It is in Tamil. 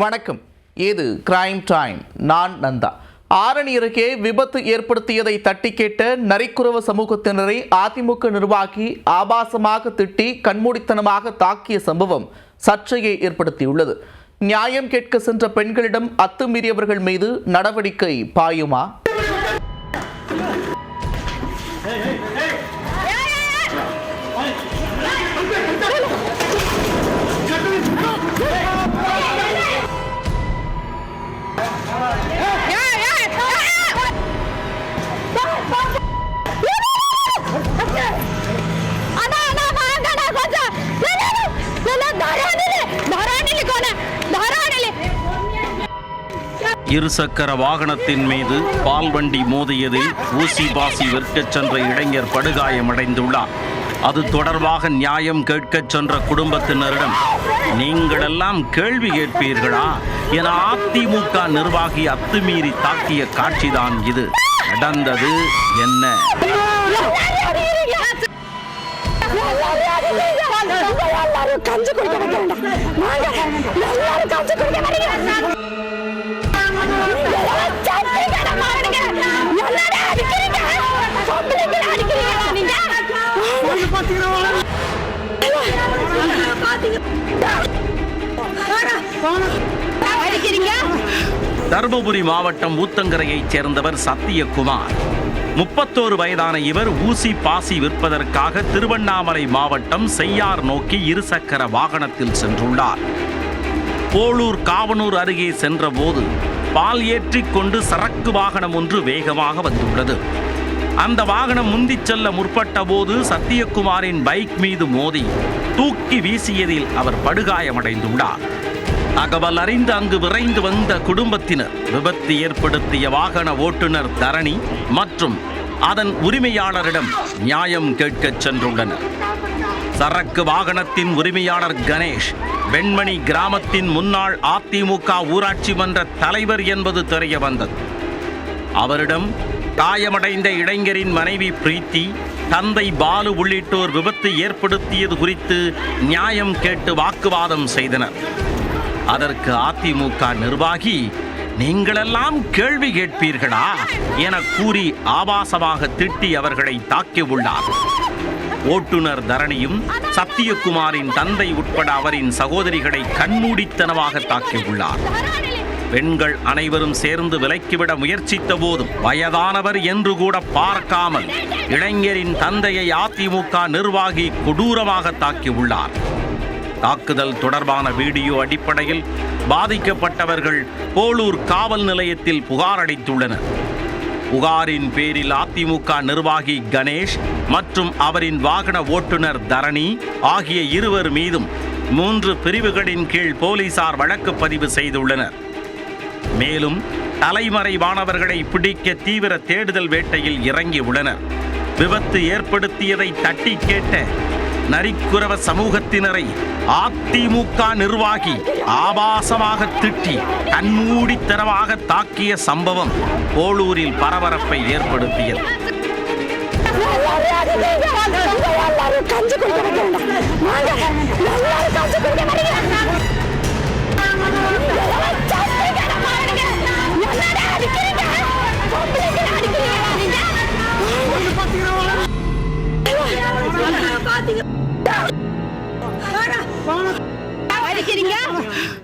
வணக்கம். இது கிரைம் டைம் நான் நந்தா. ஆரணி அருகே விபத்து ஏற்படுத்தியதை தட்டி கேட்ட நரிக்குறவ சமூகத்தினரை அதிமுக நிர்வாகி ஆபாசமாக திட்டி கண்மூடித்தனமாக தாக்கிய சம்பவம் சர்ச்சையை ஏற்படுத்தியுள்ளது. நியாயம் கேட்க சென்ற பெண்களிடம் அத்துமீறியவர்கள் மீது நடவடிக்கை பாயுமா? இருசக்கர வாகனத்தின் மீது பால்வண்டி மோதியதில் ஊசி பாசி விற்கச் சென்ற இளைஞர் படுகாயமடைந்துள்ளார். அது தொடர்பாக நியாயம் கேட்கச் சென்ற குடும்பத்தினரிடம் நீங்களெல்லாம் கேள்வி கேட்பீர்களா என அதிமுக நிர்வாகி அத்துமீறி தாக்கிய காட்சிதான் இது. நடந்தது என்ன? கஞ்சி குடிக்க எல்லாரும் கஞ்சி குடிக்க வரீங்க தருமபுரி மாவட்டம் ஊத்தங்கரையைச் சேர்ந்தவர் சத்தியகுமார் முப்பத்தோரு வயதான இவர் ஊசி பாசி விற்பதற்காக திருவண்ணாமலை மாவட்டம் செய்யார் நோக்கி இருசக்கர வாகனத்தில் சென்றுள்ளார். போளூர் காவனூர் அருகே சென்றபோது பால் ஏற்றிக் கொண்டு சரக்கு வாகனம் ஒன்று வேகமாக வந்துள்ளது. அந்த வாகனம் முந்திச் செல்ல முற்பட்ட போது சத்தியகுமாரின் பைக் மீது மோதி தூக்கி வீசியதில் அவர் படுகாயமடைந்துள்ளார். தகவல் அறிந்து அங்கு விரைந்து வந்த குடும்பத்தினர் விபத்து ஏற்படுத்திய வாகன ஓட்டுநர் தரணி மற்றும் அதன் உரிமையாளரிடம் நியாயம் கேட்கச் சென்றுள்ளனர். சரக்கு வாகனத்தின் உரிமையாளர் கணேஷ் வெண்மணி கிராமத்தின் முன்னாள் அதிமுக ஊராட்சி மன்ற தலைவர் என்பது தெரிய வந்தது. அவரிடம் காயமடைந்த இளைஞரின் மனைவி பிரீத்தி தந்தை பாலு உள்ளிட்டோர் விபத்து ஏற்படுத்தியது குறித்து நியாயம் கேட்டு வாக்குவாதம் செய்தனர். அதற்கு அதிமுக நிர்வாகி நீங்களெல்லாம் கேள்வி கேட்பீர்களா? என கூறி ஆபாசமாக திட்டி அவர்களை தாக்கியுள்ளார் ஓட்டுநர் தரணியும் சத்தியகுமாரின் தந்தை உட்பட அவரின் சகோதரிகளை கண்மூடித்தனமாக தாக்கியுள்ளார் பெண்கள் அனைவரும் சேர்ந்து விலக்கிவிட முயற்சித்த போதும் வயதானவர் என்று கூட பார்க்காமல் இளைஞரின் தந்தையை அதிமுக நிர்வாகி கொடூரமாக தாக்கியுள்ளார் தாக்குதல் தொடர்பான வீடியோ அடிப்படையில் பாதிக்கப்பட்டவர்கள் போலூர் காவல் நிலையத்தில் புகார் அளித்துள்ளனர். புகாரின் பேரில் அதிமுக நிர்வாகி கணேஷ் மற்றும் அவரின் வாகன ஓட்டுநர் தரணி ஆகிய இருவர் மீதும் மூன்று பிரிவுகளின் கீழ் போலீசார் வழக்கு பதிவு செய்துள்ளனர். மேலும் தலைமறைவானவர்களை பிடிக்க தீவிர தேடுதல் வேட்டையில் இறங்கியுள்ளனர். விபத்து ஏற்படுத்தியதை தட்டி கேட்ட நரிக்குறவ சமூகத்தினரை அதிமுக நிர்வாகி ஆபாசமாக திட்டி கண்மூடித்தனமாக தாக்கிய சம்பவம் போலூரில் பரபரப்பை ஏற்படுத்தியது. பாத்தீங்க 你